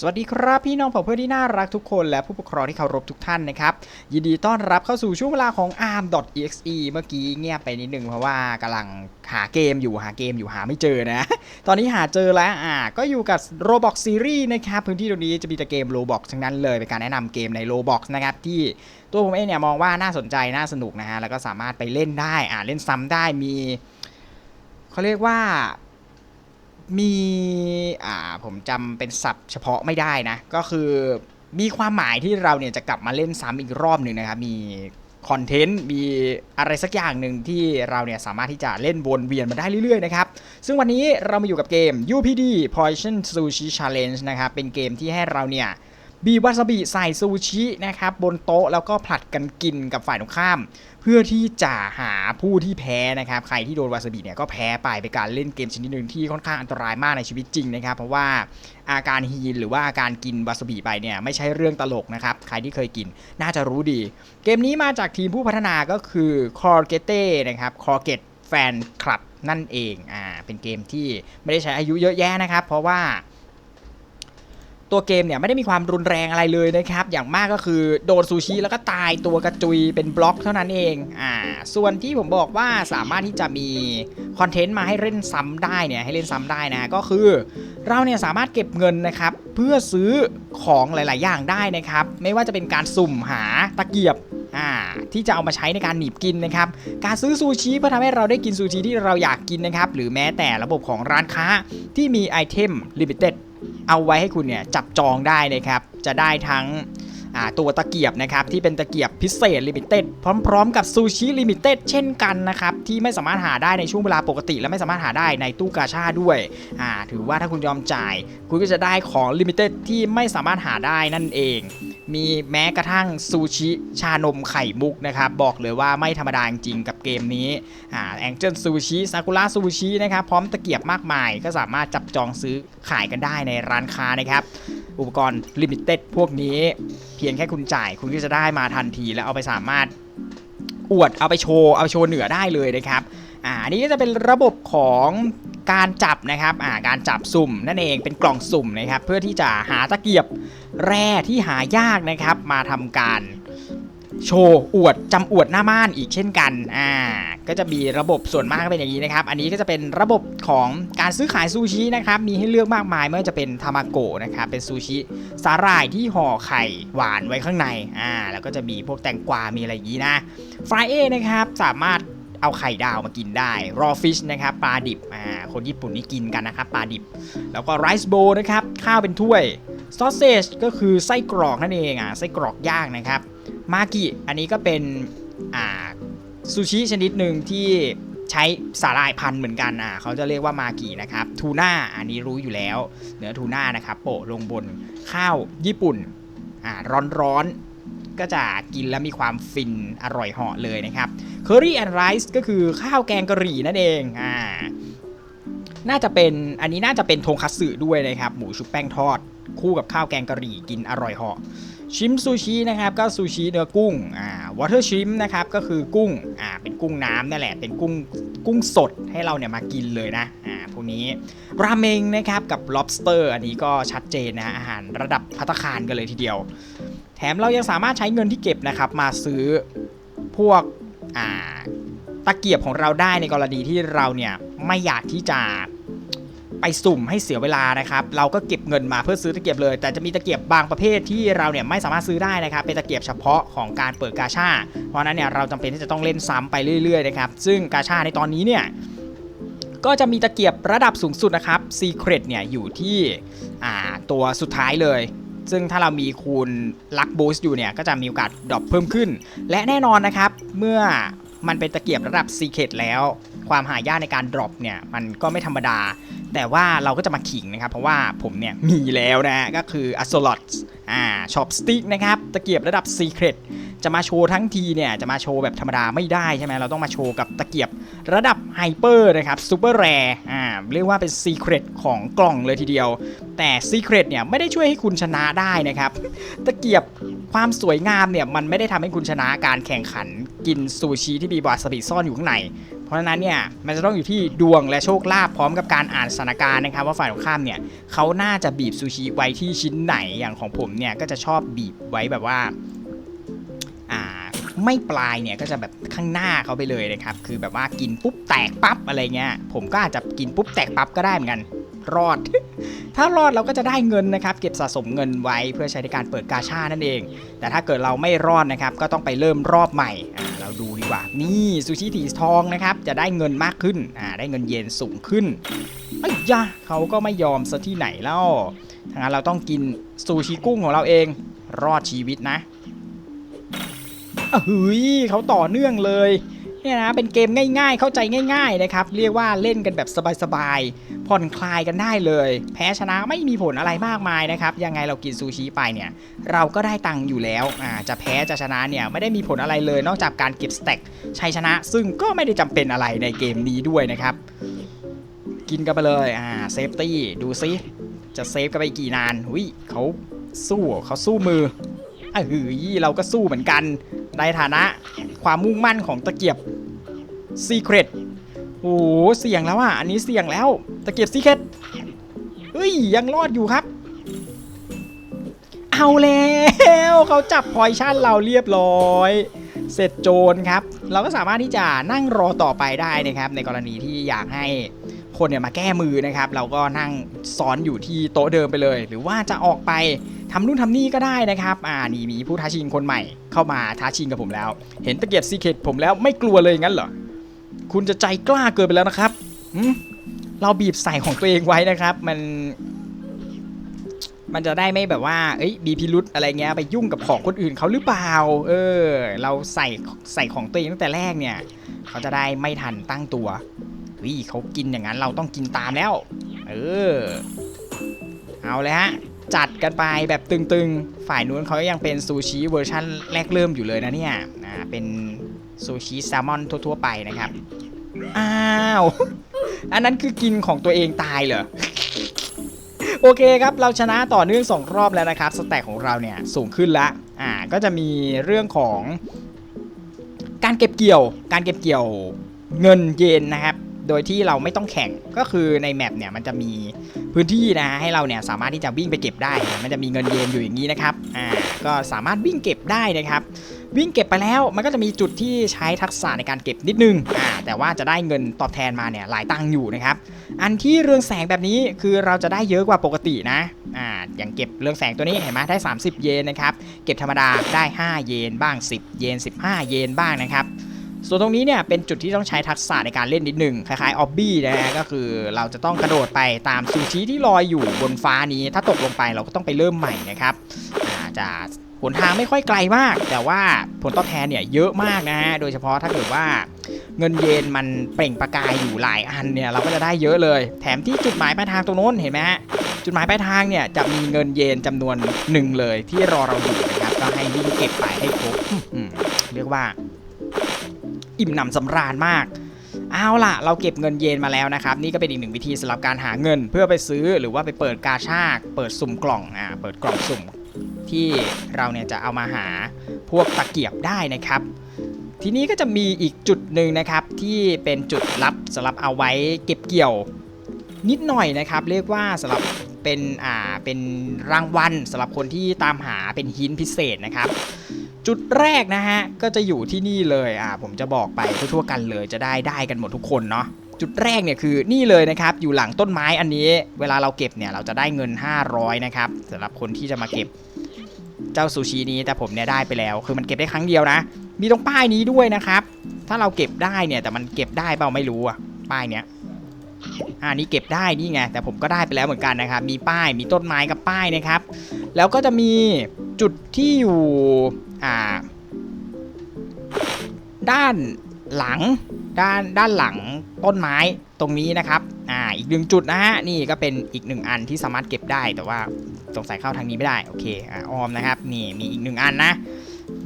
สวัสดีครับพี่น้องเพื่อนที่น่ารักทุกคนและผู้ปกครองที่เคารพทุกท่านนะครับ ยินดีต้อนรับเข้าสู่ช่วงเวลาของ arm.exe เมื่อกี้เงียบไปนิดนึงเพราะว่ากำลังหาเกมอยู่หาเกมอยู่หาไม่เจอนะ ตอนนี้หาเจอแล้วอ่าก็อยู่กับ Roblox Series นะครับพื้นที่ตรงนี้จะมีแต่เกม Roblox ทั้งนั้นเลยเป็นการแนะนำเกมใน Roblox นะครับที่ตัวผมเองเนี่ยมองว่าน่าสนใจน่าสนุกนะฮะแล้วก็สามารถไปเล่นได้อ่าเล่นซ้ำได้มีเขาเรียกว่า มีอ่าผมจำเป็นศัพท์เฉพาะไม่ได้นะ ก็คือมีความหมายที่เราเนี่ยจะกลับมาเล่นซ้ำอีกรอบหนึ่งนะครับมีคอนเทนต์มีอะไรสักอย่างหนึ่งที่เราเนี่ยสามารถที่จะเล่นวนเวียนมาได้เรื่อยๆนะครับ ซึ่งวันนี้เรามาอยู่กับเกม UPD Poison Sushi Challenge นะครับ เป็นเกมที่ให้เราเนี่ย บีวาซาบิใส่ซูชินะครับบนโต๊ะแล้วก็ผลัดกันกินกับฝ่ายตรงข้าม เพื่อที่จะหาผู้ที่แพ้นะครับใครที่โดนวาซาบิเนี่ยก็แพ้ไปเป็นการเล่นเกมชนิดหนึ่งที่ค่อนข้างอันตรายมากในชีวิตจริงนะครับ เพราะว่าอาการฮีนหรือว่าอาการกินวาซาบิไปเนี่ยไม่ใช่เรื่องตลกนะครับใครที่เคยกินน่าจะรู้ดี เกมนี้มาจากทีมผู้พัฒนาก็คือ c o r g e t e นะครับ c o r g e t Fan Club นั่นเองอ่าเป็นเกมที่ไม่ได้ใช้อายุเยอะแยะนะครับ เพราะว่า ตัวเกมเนี่ยไม่ได้มีความรุนแรงอะไรเลยนะครับ อย่างมากก็คือโดนซูชิแล้วก็ตายตัวกระจุยเป็นบล็อกเท่านั้นเอง อ่า ส่วนที่ผมบอกว่าสามารถที่จะมีคอนเทนต์มาให้เล่นซ้ำได้เนี่ยให้เล่นซ้ำได้นะก็คือ เราเนี่ยสามารถเก็บเงินนะครับ เพื่อซื้อของหลาย ๆ อย่างได้นะครับ ไม่ว่าจะเป็นการสุ่มหาตะเกียบอ่าที่จะเอามาใช้ในการหนีบกินนะครับ การซื้อซูชิเพื่อทำให้เราได้กินซูชิที่เราอยากกินนะครับ หรือแม้แต่ระบบของร้านค้าที่มีไอเทมลิมิเต็ด เอาไว้ให้คุณเนี่ยจับจองได้นะครับ จะได้ทั้ง ตัวตะเกียบนะครับที่เป็นตะเกียบพิเศษลิมิเต็ดพร้อมๆ กับซูชิลิมิเต็ดเช่นกันนะครับที่ไม่สามารถหาได้ในช่วงเวลาปกติ และไม่สามารถหาได้ในตู้กาชาด้วยอ่าถือว่าถ้าคุณยอมจ่าย คุณก็จะได้ของลิมิเต็ดที่ไม่สามารถหาได้นั่นเอง มีแม้กระทั่งซูชิชานมไข่มุกนะครับบอกเลยว่าไม่ธรรมดาจริงกับเกมนี้อ่าแองเจิลซูชิซากุระซูชินะครับพร้อมตะเกียบมากมาย ก็สามารถจับจองซื้อขายกันได้ในร้านค้านะครับอุปกรณ์ลิมิเต็ดพวกนี้เพียงแค่คุณจ่ายคุณก็จะได้มาทันทีแล้วเอาไปสามารถอวดเอาไปโชว์เอาโชว์เหนือได้เลยนะครับอ่าอันนี้ก็จะเป็นระบบของการจับนะครับอ่าการจับสุ่มนั่นเองเป็นกล่องสุ่มนะครับ เพื่อที่จะหาตะเกียบแร่ที่หายากนะครับ มาทำการ โชว์อวดจำอวดหน้าม่านอีกเช่นกันอ่าก็จะมีระบบส่วนมากเป็นอย่างนี้นะครับ อันนี้ก็จะเป็นระบบของการซื้อขายซูชินะครับ มีให้เลือกมากมายไม่ว่าจะเป็นทามาโกะนะครับ เป็นซูชิสาหร่ายที่ห่อไข่หวานไว้ข้างในอ่าแล้วก็จะมีพวกแตงกวา มีอะไรอย่างนี้นะฟรายเอนะครับ สามารถเอาไข่ดาวมากินได้รอฟิชนะครับ ปลาดิบ อ่า คนญี่ปุ่นนี่กินกันนะครับ ปลาดิบ แล้วก็ไรซ์โบนะครับ ข้าวเป็นถ้วยซอสเซจก็คือไส้กรอกนั่นเอง อ่าไส้กรอกย่างนะครับ มากิอันนี้ก็เป็นอ่าซูชิชนิดหนึ่งที่ใช้สาหร่ายพันธุ์เหมือนกันอ่าเขาจะเรียกว่ามากินะครับทูน่าอันนี้รู้อยู่แล้ว เนื้อทูน่านะครับโปะลงบนข้าวญี่ปุ่นอ่าร้อนๆ ก็จะกินแล้วมีความฟินอร่อยเหาะเลยนะครับ Curry and Rice ก็คือข้าวแกงกะหรี่นั่นเองอ่าน่าจะเป็นอันนี้น่าจะเป็นทงคัตสึด้วยนะครับ หมูชุบแป้งทอด คู่กับข้าวแกงกะหรี่กินอร่อยเหาะชิมซูชินะครับก็ซูชิเนื้อกุ้งอ่าวอเตอร์ชิมนะครับก็คือกุ้งอ่าเป็นกุ้งน้ำนั่นแหละเป็นกุ้งกุ้งสดให้เราเนี่ยมากินเลยนะอ่าพวกนี้ราเมงนะครับกับ lobster อันนี้ก็ชัดเจนนะอาหารระดับพัตคารกันเลยทีเดียว แถมเรายังสามารถใช้เงินที่เก็บนะครับมาซื้อพวกอ่าตะเกียบของเราได้ในกรณีที่เราเนี่ยไม่อยากที่จะ ไปสุ่มให้เสียเวลานะครับ เราก็เก็บเงินมาเพื่อซื้อตะเกียบเลย แต่จะมีตะเกียบบางประเภทที่เราเนี่ยไม่สามารถซื้อได้นะครับ เป็นตะเกียบเฉพาะของการเปิดกาชาเพราะนั้นเนี่ยเราจำเป็นที่จะต้องเล่นซ้ำไปเรื่อยๆนะครับ ซึ่งกาชาในตอนนี้เนี่ยก็จะมีตะเกียบระดับสูงสุดนะครับ Secret เนี่ยอยู่ที่ตัวสุดท้ายเลย ซึ่งถ้าเรามีคูณลักบูสต์อยู่เนี่ยก็จะมีโอกาสดรอปเพิ่มขึ้น และแน่นอนนะครับ เมื่อมันเป็นตะเกียบระดับ Secret แล้ว ความหายากในการดรอปเนี่ยมันก็ไม่ธรรมดา แต่ว่าเราก็จะมาขิงนะครับ เพราะว่าผมเนี่ยมีแล้วนะฮะก็คือ a s o l o t อ่าช็อปสติ๊กนะครับตะเกียบระดับ Secret จะมาโชว์ทั้งทีเนี่ยจะมาโชว์แบบธรรมดาไม่ได้ใช่ไหมเราต้องมาโชว์กับตะเกียบระดับไฮเปอร์นะครับซูเปอร์แรอ่าเรียกว่าเป็น Secret ของกล่องเลยทีเดียว แต่ Secret เนี่ยไม่ได้ช่วยให้คุณชนะได้นะครับ ตะเกียบความสวยงามเนี่ยมันไม่ได้ทำให้คุณชนะการแข่งขันกินซูชิที่มีวาซาบิซ่อนอยู่ข้างใน เพราะฉะนั้นเนี่ยมันจะต้องอยู่ที่ดวงและโชคลาภพร้อมกับการอ่านสถานการณ์นะครับว่าฝ่ายตรงข้ามเนี่ยเขาน่าจะบีบซูชิไว้ที่ชิ้นไหนอย่างของผมเนี่ยก็จะชอบบีบไว้แบบว่าอ่าไม่ปลายเนี่ยก็จะแบบข้างหน้าเขาไปเลยนะครับคือแบบว่ากินปุ๊บแตกปั๊บอะไรเงี้ยผมก็อาจจะกินปุ๊บแตกปั๊บก็ได้เหมือนกัน รอด ถ้ารอดเราก็จะได้เงินนะครับ เก็บสะสมเงินไว้เพื่อใช้ในการเปิดกาชานั่นเอง แต่ถ้าเกิดเราไม่รอดนะครับ ก็ต้องไปเริ่มรอบใหม่เราดูดีกว่า นี่ซูชิถีทองนะครับ จะได้เงินมากขึ้นได้เงินเยนสูงขึ้นไอ้ยะเขาก็ไม่ยอมซะที่ไหนแล้วทางนั้นเราต้องกินซูชิกุ้งของเราเอง รอดชีวิตนะเฮ้ยเขาต่อเนื่องเลย เนี่ยนะเป็นเกมง่าย ๆ เข้าใจง่าย ๆ นะครับ เรียกว่าเล่นกันแบบสบายๆผ่อนคลายกันได้เลย แพ้ชนะไม่มีผลอะไรมากมายนะครับ ยังไงเรากินซูชิไปเนี่ย เราก็ได้ตังค์อยู่แล้วอ่าจะแพ้จะชนะเนี่ยไม่ได้มีผลอะไรเลย นอกจากการเก็บสเต็กชัยชนะ ซึ่งก็ไม่ได้จำเป็นอะไรในเกมนี้ด้วยนะครับ กินกันไปเลยอ่าเซฟตี้ดูซิจะเซฟกันไปกี่นานหุยเขาสู้เขาสู้มืออะเออเราก็สู้เหมือนกัน ในฐานะความมุ่งมั่นของตะเกียบซีเครตโอ้โหเสี่ยงแล้วอะ อันนี้เสี่ยงแล้ว ตะเกียบซีเครตเฮ้ย ยังรอดอยู่ครับ เอาแล้วเขาจับพอยชั่นเราเรียบร้อย เสร็จโจรครับ เราก็สามารถที่จะนั่งรอต่อไปได้นะครับ ในกรณีที่อยากให้คนเนี่ยมาแก้มือนะครับ เราก็นั่งซ้อนอยู่ที่โต๊ะเดิมไปเลย หรือว่าจะออกไป ทำนู่นทำนี่ก็ได้นะครับ อ่านี่มีผู้ท้าชิงคนใหม่เข้ามาท้าชิงกับผมแล้ว เห็นตะเกียบซีเคตผมแล้วไม่กลัวเลยงั้นเหรอ คุณจะใจกล้าเกินไปแล้วนะครับหืมเราบีบใส่ของตัวเองไว้นะครับ มัน มันจะได้ไม่แบบว่า เอ้ยมีพิรุษอะไรเงี้ยไปยุ่งกับของคนอื่นเขาหรือเปล่า เออ เราใส่ใส่ของตัวเองตั้งแต่แรกเนี่ย เขาจะได้ไม่ทันตั้งตัววิเขากินอย่างนั้นเราต้องกินตามแล้ว เออ เอาเลยฮะ จัดกันไปแบบตึงๆ ฝ่ายนู้นเขายังเป็นซูชิเวอร์ชั่นแรกเริ่มอยู่เลยนะเนี่ยอ่าเป็นซูชิแซลมอนทั่วๆไปนะครับ อ้าว อันนั้นคือกินของตัวเองตายเหรอ โอเคครับ เราชนะต่อเนื่องสองรอบแล้วนะครับ สแต็กของเราเนี่ยสูงขึ้นละ อ่า ก็จะมีเรื่องของ การเก็บเกี่ยว การเก็บเกี่ยวเงินเยนนะครับ โดยที่เราไม่ต้องแข่งก็คือในแมปเนี่ยมันจะมีพื้นที่นะฮะให้เราเนี่ยสามารถที่จะวิ่งไปเก็บได้นะมันจะมีเงินเยนอยู่อย่างนี้นะครับอ่าก็สามารถวิ่งเก็บได้นะครับ วิ่งเก็บไปแล้วมันก็จะมีจุดที่ใช้ทักษะในการเก็บนิดนึงอ่าแต่ว่าจะได้เงินตอบแทนมาเนี่ยหลายตังค์อยู่นะครับ อันที่เรืองแสงแบบนี้คือเราจะได้เยอะกว่าปกตินะอ่าอย่างเก็บเรืองแสงตัวนี้เห็นไหมได้ 30 เยนนะครับเก็บธรรมดาได้ 5 เยนบ้าง 10 เยน 15 เยนบ้างนะครับ ส่วนตรงนี้เนี่ยเป็นจุดที่ต้องใช้ทักษะในการเล่นนิดหนึ่งคล้ายๆออบบี้นะฮะก็คือเราจะต้องกระโดดไปตามซูชิที่ลอยอยู่บนฟ้านี้ ถ้าตกลงไปเราก็ต้องไปเริ่มใหม่นะครับอาจะหนทางไม่ค่อยไกลมาก แต่ว่าผลตอบแทนเนี่ยเยอะมากนะฮะโดยเฉพาะถ้าเกิดว่าเงินเยนมันเปล่งประกายอยู่หลายอันเนี่ยเราก็จะได้เยอะเลย แถมที่จุดหมายปลายทางตรงโน้นเห็นไหมฮะจุดหมายปลายทางเนี่ยจะมีเงินเยนจำนวนหนึ่งเลยที่รอเราอยู่นะครับก็ให้วิ่งเก็บไปให้ครบเรียกว่า อิ่มหนำสำราญมาก เอาล่ะ เราเก็บเงินเยนมาแล้วนะครับ นี่ก็เป็นอีกหนึ่งวิธีสำหรับการหาเงิน เพื่อไปซื้อหรือว่าไปเปิดกาชาดเปิดสุ่มกล่องอ่าเปิดกล่องสุ่มที่เราเนี่ยจะเอามาหาพวกตะเกียบได้นะครับ ทีนี้ก็จะมีอีกจุดหนึ่งนะครับที่เป็นจุดลับสำหรับเอาไว้เก็บเกี่ยวนิดหน่อยนะครับ เรียกว่าสำหรับเป็นอ่าเป็นรางวัลสำหรับคนที่ตามหาเป็นหินพิเศษนะครับ จุดแรกนะฮะ ก็จะอยู่ที่นี่เลยอ่าผมจะบอกไปทั่วๆกันเลยจะได้ได้กันหมดทุกคนเนาะจุดแรกเนี่ยคือนี่เลยนะครับอยู่หลังต้นไม้อันนี้ เวลาเราเก็บเนี่ยเราจะได้เงิน 500 นะครับสำหรับคนที่จะมาเก็บเจ้าซูชินี้แต่ผมเนี่ยได้ไปแล้ว คือมันเก็บได้ครั้งเดียวนะ มีตรงป้ายนี้ด้วยนะครับ ถ้าเราเก็บได้เนี่ยแต่มันเก็บได้เปล่าไม่รู้อะป้ายเนี้ย อ่านี่เก็บได้นี่ไงแต่ผมก็ได้ไปแล้วเหมือนกันนะครับ มีป้ายมีต้นไม้กับป้ายนะครับ แล้วก็จะมีจุดที่อยู่อ่า ด้านหลังด้านด้านหลังต้นไม้ตรงนี้นะครับ อ่า อีกหนึ่งจุดนะฮะ นี่ก็เป็นอีกหนึ่งอันที่สามารถเก็บได้ แต่ว่าสงสัยเข้าทางนี้ไม่ได้ โอเค อ่าออมนะครับ นี่มีอีกหนึ่งอันนะ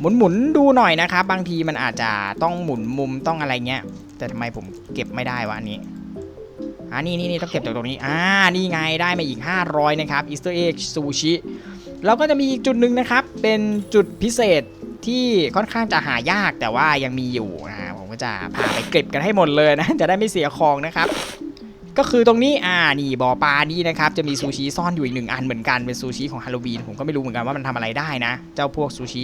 หมุนหมุนดูหน่อยนะครับ บางทีมันอาจจะต้องหมุนมุมต้องอะไรเงี้ย แต่ทำไมผมเก็บไม่ได้วะอันนี้ อ่านี่นี่นี่ต้องเก็บจากตรงนี้อ่านี่ไงได้มาอีก 500 นะครับอีสเตอร์เอ็กซูชิแล้วก็จะมีอีกจุดหนึ่งนะครับ เป็นจุดพิเศษที่ค่อนข้างจะหายากแต่ว่ายังมีอยู่อ่าผมก็จะพาไปเก็บกันให้หมดเลยนะ จะได้ไม่เสียของนะครับ ก็คือตรงนี้อ่านี่บ่อปลานี่นะครับ จะมีซูชิซ่อนอยู่อีกหนึ่งอันเหมือนกันเป็นซูชิของฮาโลวีนผมก็ไม่รู้เหมือนกันว่ามันทำอะไรได้นะ เจ้าพวกซูชิ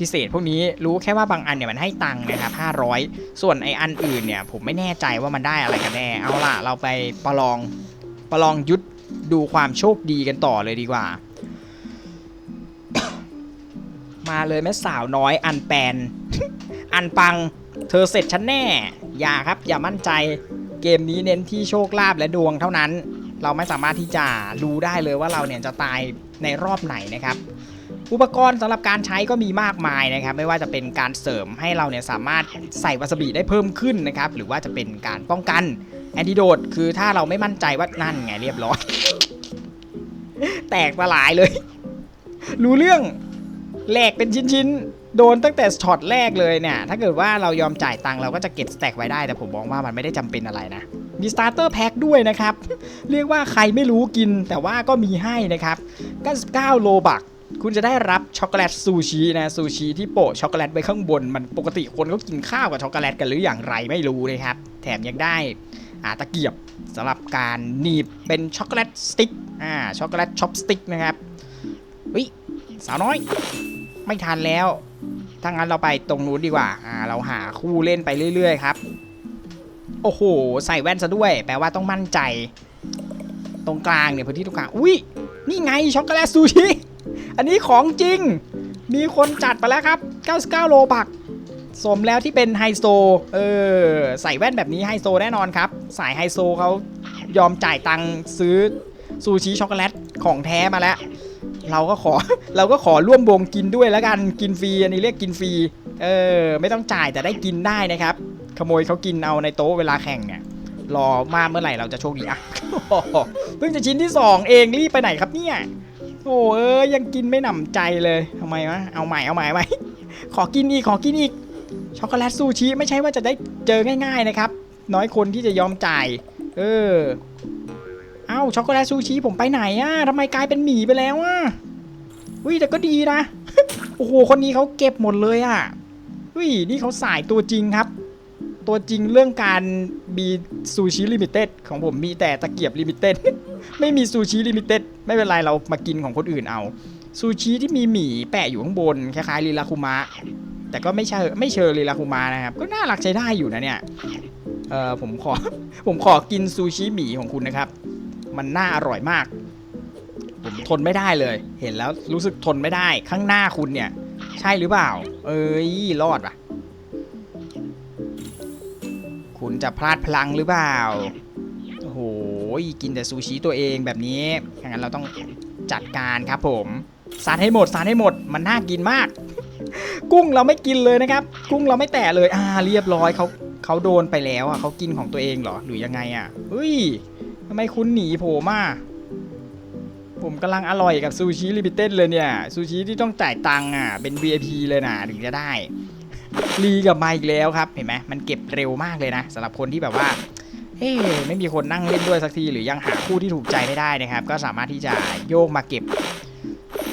พิเศษ พวกนี้รู้แค่ว่าบางอันเนี่ยมันให้ตังค์นะครับ500 ส่วนไออันอื่นเนี่ยผมไม่แน่ใจว่ามันได้อะไรกันแน่ เอาล่ะเราไปประลองประลองยุทธดูความโชคดีกันต่อเลยดีกว่า มาเลยแม่สาวน้อยอันแปน อันปัง เธอเสร็จฉันแน่ อย่าครับ อย่ามั่นใจเกมนี้เน้นที่โชคลาภและดวงเท่านั้น เราไม่สามารถที่จะรู้ได้เลยว่าเราเนี่ยจะตายในรอบไหนนะครับ อุปกรณ์สำหรับการใช้ก็มีมากมายนะครับ ไม่ว่าจะเป็นการเสริมให้เราเนี่ยสามารถใส่วาซาบิได้เพิ่มขึ้นนะครับ หรือว่าจะเป็นการป้องกันแอนติโดดคือถ้าเราไม่มั่นใจว่านั่นไงเรียบร้อย แตกสลายเลย รู้เรื่องแหลกเป็นชิ้นๆ โดนตั้งแต่ช็อตแรกเลยเนี่ย ถ้าเกิดว่าเรายอมจ่ายตังค์เราก็จะเก็บสแต็กไว้ได้ แต่ผมมองว่ามันไม่ได้จำเป็นอะไรนะ มีสตาร์เตอร์แพ็คด้วยนะครับ เรียกว่าใครไม่รู้กินแต่ว่าก็มีให้นะครับ 99 โลบัก คุณจะได้รับช็อกโกแลตซูชินะซูชิที่โปะช็อกโกแลตไว้ข้างบน มันปกติคนเขากินข้าวกับช็อกโกแลตกันหรืออย่างไรไม่รู้นะครับ แถมยังได้อาตะเกียบสำหรับการหนีบเป็นช็อกโกแลตสติ๊กอ่าช็อกโกแลตช็อปสติ๊กนะครับวิสาวน้อย ไม่ทันแล้วถ้างั้นเราไปตรงนู้นดีกว่าอ่า เราหาคู่เล่นไปเรื่อยๆครับ โอ้โห ใส่แว่นซะด้วย แปลว่าต้องมั่นใจ ตรงกลางเนี่ยพื้นที่ตรงกลาง อุ้ยนี่ไงช็อกโกแลตซูชิ อันนี้ของจริง มีคนจัดไปแล้วครับ 99 โลบัก สมแล้วที่เป็นไฮโซ เออ ใส่แว่นแบบนี้ไฮโซแน่นอนครับ สายไฮโซเขายอมจ่ายตังค์ซื้อซูชิช็อกโกแลตของแท้มาแล้ว เราก็ขอ เราก็ขอร่วมวงกินด้วยแล้วกัน กินฟรี อันนี้เรียกกินฟรี เออ ไม่ต้องจ่ายแต่ได้กินได้นะครับ ขโมยเขากินเอาในโต๊ะเวลาแข่งเนี่ย รอมาเมื่อไหร่เราจะโชคดีอะเพิ่งจะชิ้นที่ 2 เองรีบไปไหนครับเนี่ย โอ้เออยังกินไม่หนำใจเลยทำไมวะเอาใหม่เอาใหม่เอาใหมขอกินอีกขอกินอีกช็อกโกแลตซูชิไม่ใช่ว่าจะได้เจอง่าย ๆนะครับ น้อยคนที่จะยอมจ่าย เออเอ้าช็อกโกแลตซูชิผมไปไหนอะทำไมกลายเป็นหมีไปแล้วอะอุ้ยแต่ก็ดีนะโอ้โหคนนี้เขาเก็บหมดเลยอะอุ้ยนี่เขาสายตัวจริงครับ ตัวจริงเรื่องการมีซูชิลิมิเต็ดของผมมีแต่ตะเกียบลิมิเต็ดไม่มีซูชิลิมิเต็ดไม่เป็นไรเรามากินของคนอื่นเอาซูชิที่มีหมีแปะอยู่ข้างบนคล้ายๆลีลาคุมะแต่ก็ไม่เชิงไม่เชิงลีลาคุมะนะครับ ก็น่ารักใช้ได้อยู่นะเนี่ยเออผมขอผมขอกินซูชิหมีของคุณนะครับ มันน่าอร่อยมาก ผมทนไม่ได้เลย เห็นแล้วรู้สึกทนไม่ได้ข้างหน้าคุณเนี่ย ใช่หรือเปล่า เอ้ยรอดปะ คุณจะพลาดพลังหรือเปล่า โอ้โห กินแต่ซูชิตัวเองแบบนี้งั้นเราต้องจัดการครับผม สารให้หมด สารให้หมด มันน่ากินมาก กุ้งเราไม่กินเลยนะครับ กุ้งเราไม่แตะเลย อ่า เรียบร้อยเขาเขาโดนไปแล้วอะเขากินของตัวเองเหรอ หรือยังไงอะเฮ้ยทำไมคุณหนีผมอะผมกำลังอร่อยกับซูชิลิมิเต็ดเลยเนี่ย ซูชิที่ต้องจ่ายตังค์อะ เป็น VIP เลยนะถึงจะได้ รีกับมาอีกแล้วครับ เห็นไหมมันเก็บเร็วมากเลยนะสำหรับคนที่แบบว่าเอ๊ไม่มีคนนั่งเล่นด้วยสักทีหรือยังหาคู่ที่ถูกใจไม่ได้นะครับ ก็สามารถที่จะโยกมาเก็บ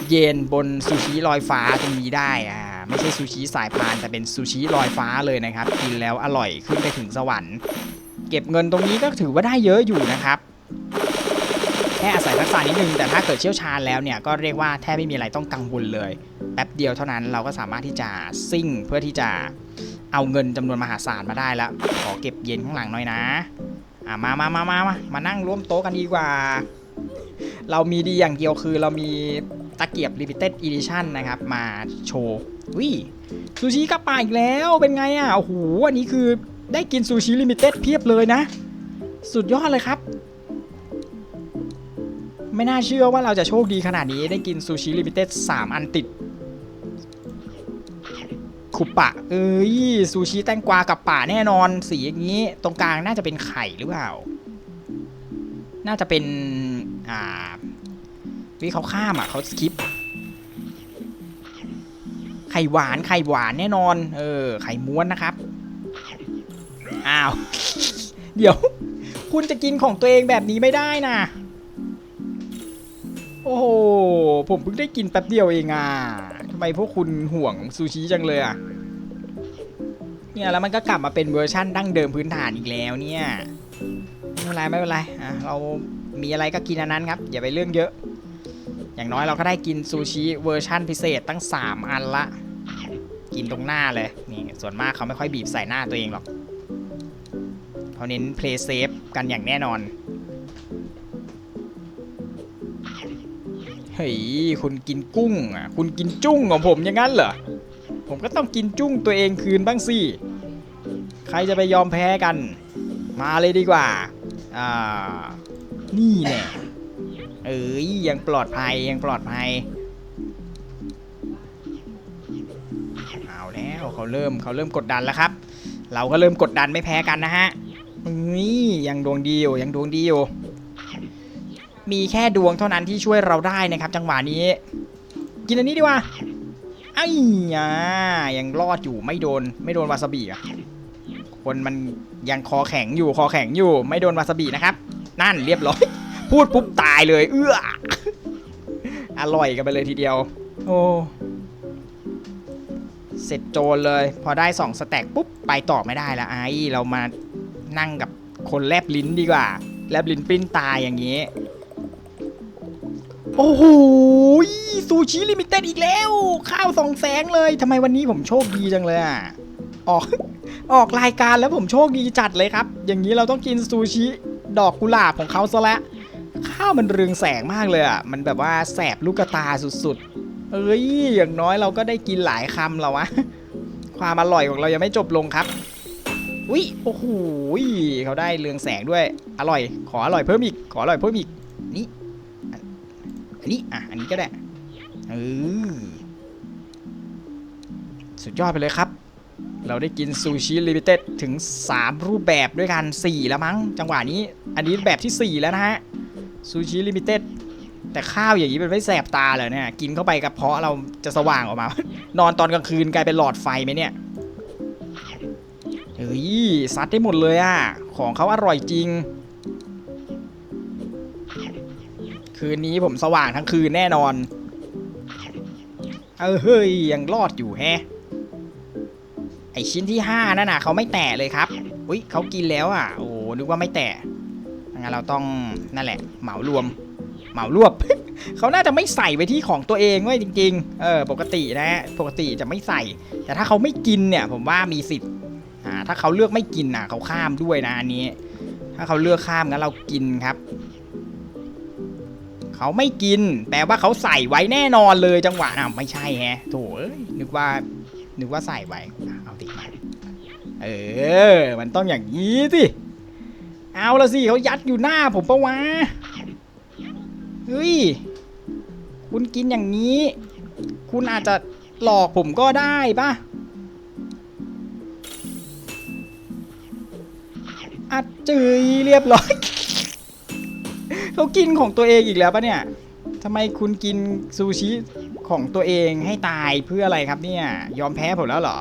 เยนบนซูชิลอยฟ้าตรงนี้ได้อ่าไม่ใช่ซูชิสายพานแต่เป็นซูชิลอยฟ้าเลยนะครับ กินแล้วอร่อยขึ้นไปถึงสวรรค์ เก็บเงินตรงนี้ก็ถือว่าได้เยอะอยู่นะครับ แค่อาศัยทักษะนิดนึงแต่ถ้าเกิดเชี่ยวชาญแล้วเนี่ยก็เรียกว่าแทบไม่มีอะไรต้องกังวลเลยแป๊บเดียวเท่านั้นเราก็สามารถที่จะซิ่งเพื่อที่จะเอาเงินจำนวนมหาศาลมาได้แล้วขอเก็บเย็นข้างหลังหน่อยนะอะมามามามามามานั่งร่วมโต๊ะกันดีกว่า เรามีดีอย่างเดียวคือเรามีตะเกียบ Limited Edition นะครับมาโชว์วิซูชิกระป๋าอีกแล้วเป็นไงอะโอ้โหอันนี้คือได้กินซูชิลิมิเต็ดเพียบเลยนะ สุดยอดเลยครับ ไม่น่าเชื่อว่าเราจะโชคดีขนาดนี้ได้กินซูชิลิมิเต็ด3อันติดคุปะ เอ้ยซูชิแตงกวากับป่าแน่นอน สีอย่างนี้ ตรงกลางน่าจะเป็นไข่หรือเปล่า น่าจะเป็น อ่าวิเขาข้ามอะเขาสคิป ไข่หวานไข่หวานแน่นอน เออ ไข่ม้วนนะครับ อ้าว เดี๋ยว คุณจะกินของตัวเองแบบนี้ไม่ได้นะ โอ้โห ผมเพิ่งได้กินแป๊บเดียวเองอะทำไมพวกคุณห่วงซูชิจังเลยอะ เนี่ยแล้วมันก็กลับมาเป็นเวอร์ชั่นดั้งเดิมพื้นฐานอีกแล้วเนี่ย ไม่เป็นไรไม่เป็นไร อะเรามีอะไรก็กินอันนั้นครับ อย่าไปเรื่องเยอะ อย่างน้อยเราก็ได้กินซูชิเวอร์ชั่นพิเศษตั้ง 3 อันละ กินตรงหน้าเลย นี่ส่วนมากเขาไม่ค่อยบีบใส่หน้าตัวเองหรอกเขาเน้นเพลย์เซฟกันอย่างแน่นอน เฮ้ยคุณกินกุ้งอะคุณกินจุ้งของผมอย่างนั้นเหรอผมก็ต้องกินจุ้งตัวเองคืนบ้างสิใครจะไปยอมแพ้กัน มาเลยดีกว่าอ่านี่แน่เอ้ยยังปลอดภัยยังปลอดภัยเอาแล้วเขาเริ่มเขาเริ่มกดดันแล้วครับ เราก็เริ่มกดดันไม่แพ้กันนะฮะนี่ยังดวงดีอยู่ยังดวงดีอยู่ มีแค่ดวงเท่านั้นที่ช่วยเราได้นะครับ จังหวะนี้ กินอันนี้ดีกว่าไอ้ยายังรอดอยู่ไม่โดนไม่โดนวาซาบิอะคนมันยังคอแข็งอยู่คอแข็งอยู่ ไม่โดนวาซาบินะครับ นั่นเรียบร้อย พูดปุ๊บตายเลย เอื้ออร่อยกันไปเลยทีเดียว โอ้เสร็จโจรเลย พอได้สองสแต็กปุ๊บไปต่อไม่ได้ละไอ้เรามานั่งกับคนแลบลิ้นดีกว่า แลบลิ้นปิ้นตายอย่างนี้ โอ้โหซูชิลิมิเต็ดอีกแล้ว ข้าวสองแสงเลยทำไมวันนี้ผมโชคดีจังเลยอะออกออกรายการแล้วผมโชคดีจัดเลยครับ อย่างนี้เราต้องกินซูชิดอกกุหลาบของเขาซะแล้วข้าวมันเรืองแสงมากเลยอะ มันแบบว่าแสบลูกตาสุดๆ เอ้ย อย่างน้อยเราก็ได้กินหลายคำแล้ววะ ความอร่อยของเรายังไม่จบลงครับ อุ้ย โอ้โหเขาได้เรืองแสงด้วย อร่อย ขออร่อยเพิ่มอีก ขออร่อยเพิ่มอีก นี่ อันนี้อะอันนี้ก็ได้เออสุดยอดไปเลยครับ เราได้กินซูชิลิมิเต็ดถึง 3 รูปแบบด้วยกัน 4 แล้วมั้ง จังหวะนี้ อันนี้แบบที่ 4 แล้วนะฮะซูชิลิมิเต็ดแต่ข้าวอย่างนี้มันไม่แสบตาเลยเนี่ย กินเข้าไปกระเพาะเราจะสว่างออกมา นอนตอนกลางคืนกลายเป็นหลอดไฟไหมเนี่ยเฮ้ยซัดได้หมดเลยอะ ของเขาอร่อยจริง คืนนี้ผมสว่างทั้งคืนแน่นอน เออเฮ้ยยังรอดอยู่แฮะ ไอชิ้นที่5นั่นน่ะเขาไม่แตะเลยครับ อุ้ยเขากินแล้วอะ โอ้นึกว่าไม่แตะงั้นเราต้องนั่นแหละ เหมารวม เหมารวบ เขาน่าจะไม่ใส่ไว้ที่ของตัวเองเว้ยจริง ๆ เออ ปกตินะฮะปกติจะไม่ใส่ แต่ถ้าเขาไม่กินเนี่ย ผมว่ามีสิทธิ์ อ่า ถ้าเขาเลือกไม่กินอะ เขาข้ามด้วยนะอันนี้ ถ้าเขาเลือกข้ามงั้นเรากินครับ เขาไม่กินแปลว่าเขาใส่ไว้แน่นอนเลยจังหวะน่ะไม่ใช่แฮะโถนึกว่านึกว่าใส่ไว้เอาติมาเออ มันต้องอย่างนี้สิเอาละสิเขายัดอยู่หน้าผมปะวะเฮ้ยคุณกินอย่างนี้ คุณอาจจะหลอกผมก็ได้ปะอัดเจยเรียบร้อย เขากินของตัวเองอีกแล้วปะเนี่ยทำไมคุณกินซูชิของตัวเองให้ตายเพื่ออะไรครับเนี่ย ยอมแพ้ผมแล้วเหรอ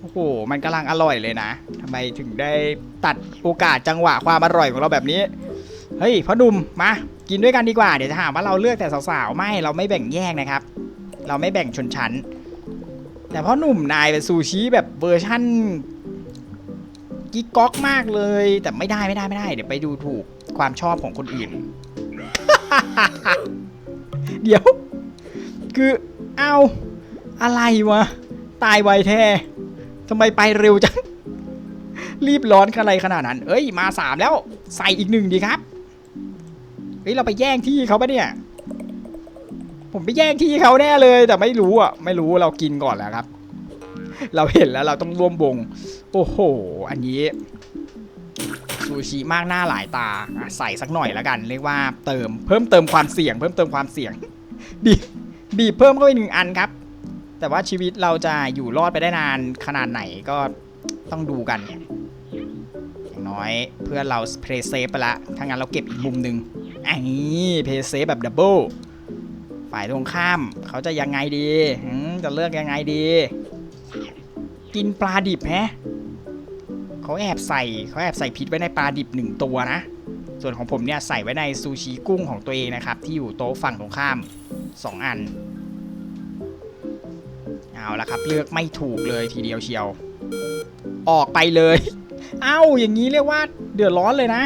โอ้โห มันกำลังอร่อยเลยนะทำไมถึงได้ตัดโอกาสจังหวะความอร่อยของเราแบบนี้ เฮ้ยพ่อหนุ่มมา กินด้วยกันดีกว่า เดี๋ยวจะหาว่าเราเลือกแต่สาวๆ ไม่ เราไม่แบ่งแยกนะครับ เราไม่แบ่งชนชั้น แต่พ่อหนุ่มนายเป็นซูชิแบบเวอร์ชั่น กิ๊กก๊อกมากเลย แต่ไม่ได้ไม่ได้ไม่ได้ เดี๋ยวไปดูถูกความชอบของคนอื่น เดี๋ยว คือเอาอะไรวะ ตายไวแท้ทำไมไปเร็วจัง รีบร้อนอะไรขนาดนั้น เอ้ยมาสามแล้ว ใส่อีกหนึ่งดีครับเฮ้ยเราไปแย่งที่เขาปะเนี่ย ผมไปแย่งที่เขาแน่เลย แต่ไม่รู้อะ ไม่รู้เรากินก่อนแล้วครับ เราเห็นแล้วเราต้องร่วมวง โอ้โห อันนี้ซูชิมากหน้าหลายตาใส่สักหน่อยแล้วกัน เรียกว่าเติมเพิ่มเติมความเสี่ยง เพิ่มเติมความเสี่ยง บีบบีบเพิ่มเข้าไปหนึ่งอันครับ แต่ว่าชีวิตเราจะอยู่รอดไปได้นานขนาดไหนก็ต้องดูกันอย่างน้อยเพื่อเราเพลย์เซฟไปละถ้างั้นเราเก็บอีกมุมหนึ่งไอ้เพลย์เซฟแบบดับเบิลฝ่ายตรงข้ามเขาจะยังไงดีจะเลือกยังไงดี กินปลาดิบแฮะเขาแอบใส่เขาแอบใส่พิษไว้ในปลาดิบหนึ่งตัวนะ ส่วนของผมเนี่ยใส่ไว้ในซูชิกุ้งของตัวเองนะครับ ที่อยู่โต๊ะฝั่งตรงข้าม 2 อัน เอาละครับ เลือกไม่ถูกเลยทีเดียวเชียว ออกไปเลย เอ้าอย่างนี้เรียกว่าเดือดร้อนเลยนะ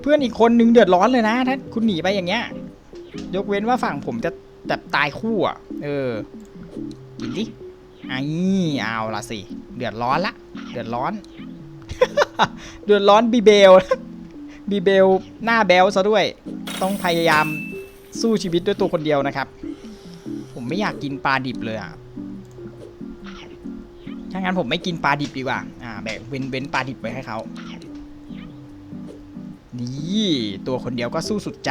เพื่อนอีกคนนึงเดือดร้อนเลยนะ ถ้าคุณหนีไปอย่างเงี้ย ยกเว้นว่าฝั่งผมจะแบบตายคู่อะ เออกินดิ ไอ้เอาละสิ เดือดร้อนละ เดือดร้อน เดือดร้อนบีเบล บีเบลหน้าแบลซะด้วย ต้องพยายามสู้ชีวิตด้วยตัวคนเดียวนะครับ ผมไม่อยากกินปลาดิบเลยอะถ้างั้นผมไม่กินปลาดิบดีกว่า อ่าแบ่งเว้นเว้นปลาดิบไว้ให้เขานี่ตัวคนเดียวก็สู้สุดใจ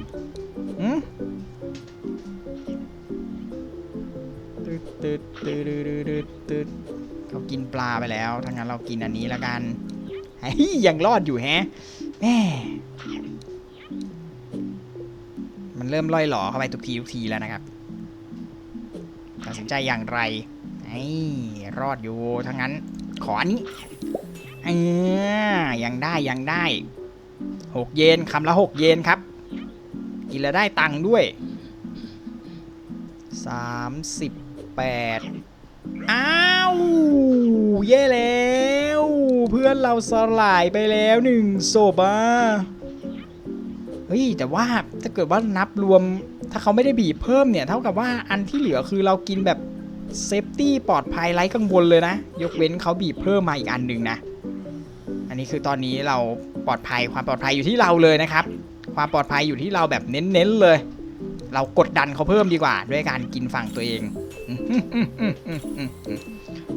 กินอันนี้ละกันฮ้ยังรอดอยู่แฮะแม่มันเริ่มล่อยหลอเข้าไปทุกทีทุกทีแล้วนะครับตัดสินใจอย่างไรไอ้รอดอยู่ทั้งนั้น ขออันนี้เออยังได้ยังได้หกเยนคำละหกเยนครับ กินแล้วได้ตังค์ด้วยสามสิบแปดอ้า วเย่แล้ว เพื่อนเราสลายไปแล้วหนึ่งศพอะเฮ้ยแต่ว่าถ้าเกิดว่านับรวม ถ้าเขาไม่ได้บีบเพิ่มเนี่ย เท่ากับว่าอันที่เหลือคือเรากินแบบเซฟตี้ปลอดภัยไร้กังวลเลยนะ ยกเว้นเขาบีบเพิ่มมาอีกอันหนึ่งนะ อันนี้คือตอนนี้เราปลอดภัยความปลอดภัยอยู่ที่เราเลยนะครับ ความปลอดภัยอยู่ที่เราแบบเน้นๆเลย เรากดดันเขาเพิ่มดีกว่า ด้วยการกินฝั่งตัวเอง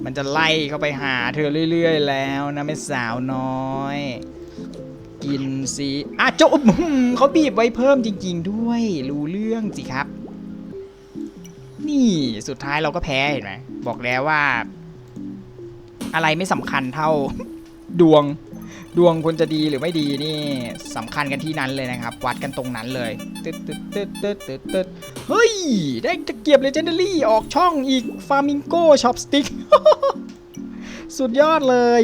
มันจะไล่เข้าไปหาเธอเรื่อย ๆ แล้วนะไม่สาวน้อย กินสิอะจบเขาบีบไว้เพิ่มจริง ๆ ด้วย รู้เรื่องสิครับ นี่สุดท้ายเราก็แพ้เห็นไหมบอกแล้วว่า อะไรไม่สำคัญเท่าดวง ดวงคนจะดีหรือไม่ดีนี่สำคัญกันที่นั้นเลยนะครับ วัดกันตรงนั้นเลยตึ๊ดตึ๊ดตึ๊ดตึ๊ดตึ๊ดตึ๊ดเฮ้ย ได้ตะเกียบเลเจนดารี่ออกช่องอีกฟาร์มิงโกช็อปสติ๊กสุดยอดเลย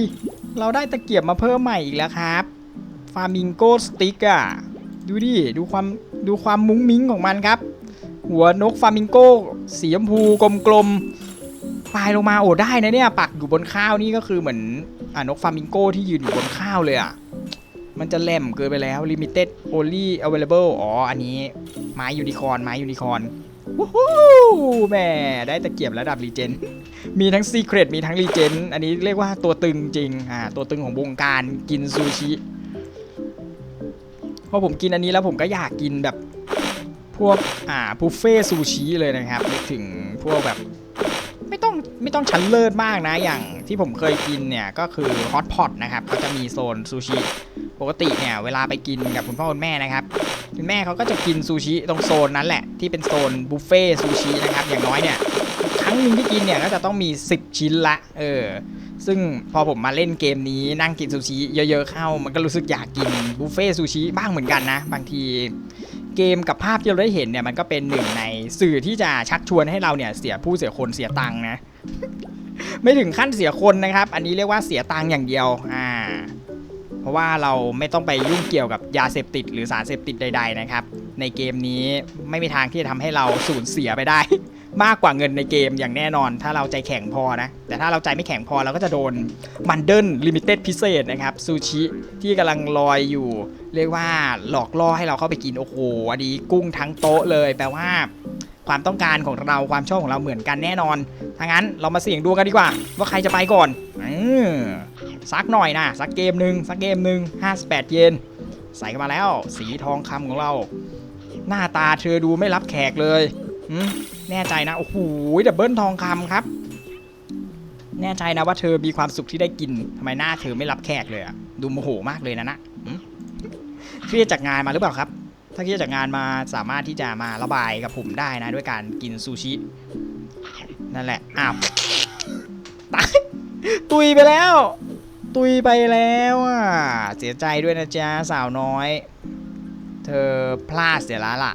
เราได้ตะเกียบมาเพิ่มใหม่อีกแล้วครับฟาร์มิงโกสติ๊กอะดูดิดูความดูความมุ้งมิ้งของมันครับ หัวนกฟาร์มิงโกสีชมพูกลมๆ ปลายลงมาโอ้ได้นะเนี่ยปักอยู่บนข้าวนี่ก็คือเหมือนอ่านกฟามิงโกที่ยืนอยู่บนข้าวเลยอะมันจะแหลมเกินไปแล้ว limited only available อ๋อ อันนี้ ไม้ยูนิคอร์นไม้ยูนิคอร์นวู้ฮู้แม่ได้ตะเกียบระดับรีเจน มีทั้งซีเครตมีทั้งรีเจน อันนี้เรียกว่าตัวตึงจริง อ่า ตัวตึงของวงการกินซูชิ พอผมกินอันนี้แล้วผมก็อยากกินแบบ พวก อ่าบุฟเฟ่ซูชิเลยนะครับ ถึงพวกแบบ ไม่ต้องไม่ต้องชั้นเลิศมากนะ อย่างที่ผมเคยกินเนี่ยก็คือฮอตพอตนะครับเขาจะมีโซนซูชิปกติเนี่ยเวลาไปกินกับคุณพ่อคุณแม่นะครับคุณแม่เขาก็จะกินซูชิตรงโซนนั้นแหละที่เป็นโซนบุฟเฟ่ซูชินะครับอย่างน้อยเนี่ยครั้งหนึ่งที่กินเนี่ยก็จะต้องมี 10 ชิ้นละเออซึ่งพอผมมาเล่นเกมนี้นั่งกินซูชิเยอะๆเข้า มันก็รู้สึกอยากกินบุฟเฟ่ซูชิบ้างเหมือนกันนะ บางที เกมกับภาพที่เราได้เห็นเนี่ยมันก็เป็นหนึ่งในสื่อที่จะชักชวนให้เราเนี่ยเสียผู้เสียคนเสียตังค์นะ ไม่ถึงขั้นเสียคนนะครับ อันนี้เรียกว่าเสียตังค์อย่างเดียวอ่าเพราะว่าเราไม่ต้องไปยุ่งเกี่ยวกับยาเสพติด หรือสารเสพติดใด ๆนะครับ ในเกมนี้ไม่มีทางที่จะทำให้เราสูญเสียไปได้ มากกว่าเงินในเกมอย่างแน่นอน ถ้าเราใจแข็งพอนะ แต่ถ้าเราใจไม่แข็งพอเราก็จะโดนมันเดิลลิมิเต็ดพิเศษนะครับซูชิที่กำลังลอยอยู่ เรียกว่าหลอกล่อให้เราเข้าไปกินโอ้โหอันนี้กุ้งทั้งโต๊ะเลยแปลว่า ความต้องการของเราความชอบของเราเหมือนกันแน่นอนถ้างั้นเรามาเสี่ยงดวงกันดีกว่า ว่าใครจะไปก่อนออสักหน่อยนะสักเกมหนึ่งสักเกมหนึ่ง58 เยนใส่กันมาแล้ว สีทองคำของเรา หน้าตาเธอดูไม่รับแขกเลย แน่ใจนะ โอ้โหดับเบิลทองคำครับ แน่ใจนะว่าเธอมีความสุขที่ได้กินทำไมหน้าเธอไม่รับแขกเลยอะดูโมโหมากเลยนะนะเครียดจากงานมาหรือเปล่าครับ ถ้าเครียดจากงานมาสามารถที่จะมาระบายกับผมได้นะ ด้วยการกินซูชิ นั่นแหละ อ้าวตายตุยไปแล้ว ตุยไปแล้วอะ เสียใจด้วยนะจ๊ะสาวน้อย เธอพลาดเสียแล้วล่ะ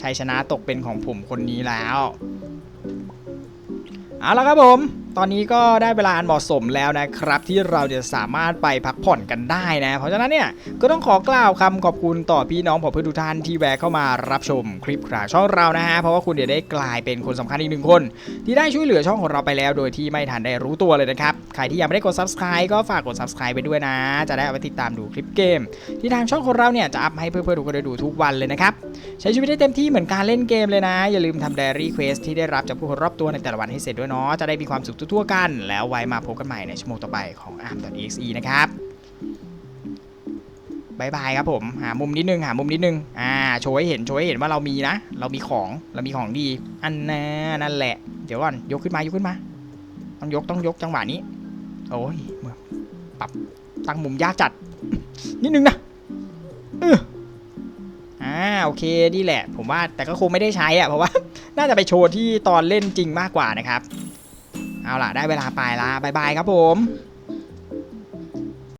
ชัยชนะตกเป็นของผมคนนี้แล้ว เอาละครับผม ตอนนี้ก็ได้เวลาอันเหมาะสมแล้วนะครับ ที่เราจะสามารถไปพักผ่อนกันได้นะ เพราะฉะนั้นเนี่ยก็ต้องขอกล่าวคำขอบคุณต่อพี่น้องผมเพื่อนทุกท่านที่แวะเข้ามารับชมคลิปข่าวช่องเรานะฮะเพราะว่าคุณเดี๋ยวได้กลายเป็นคนสำคัญอีกหนึ่งคน ที่ได้ช่วยเหลือช่องของเราไปแล้ว โดยที่ไม่ทันได้รู้ตัวเลยนะครับใครที่ยังไม่ได้กด subscribe ก็ฝากกด subscribe ไปด้วยนะ จะได้เอาไปติดตามดูคลิปเกม ที่ทางช่องของเราเนี่ยจะอัพให้เพื่อนๆทุกคนได้ดูทุกวันเลยนะครับใช้ชีวิตได้เต็มที่เหมือนการเล่นเกมเลยนะ อย่าลืมทำ diary quest ที่ได้รับจากผู้คนรอบตัวในแต่ละวันให้เสร็จด้วยเนาะจะได้มีความสุขทั่วๆกัน แล้วไว้มาพบกันใหม่ในชั่วโมงต่อไปของ arm.exe นะครับบายบายครับผม หามุมนิดนึง หามุมนิดนึง อ่า โชว์ให้เห็น โชว์ให้เห็นว่าเรามีนะ เรามีของ เรามีของดี อันน่ะนั่นแหละ เดี๋ยวก่อน ยกขึ้นมา ยกขึ้นมา ต้องยก ต้องยกจังหวะนี้ โอ้ยปรับตั้งมุมยากจัด นิดนึงนะเอออ่า โอเค นี่แหละ ผมว่า แต่ก็คงไม่ได้ใช้อะเพราะว่า น่าจะไปโชว์ที่ตอนเล่นจริงมากกว่านะครับ เอาล่ะได้เวลาไปละบายบายครับผม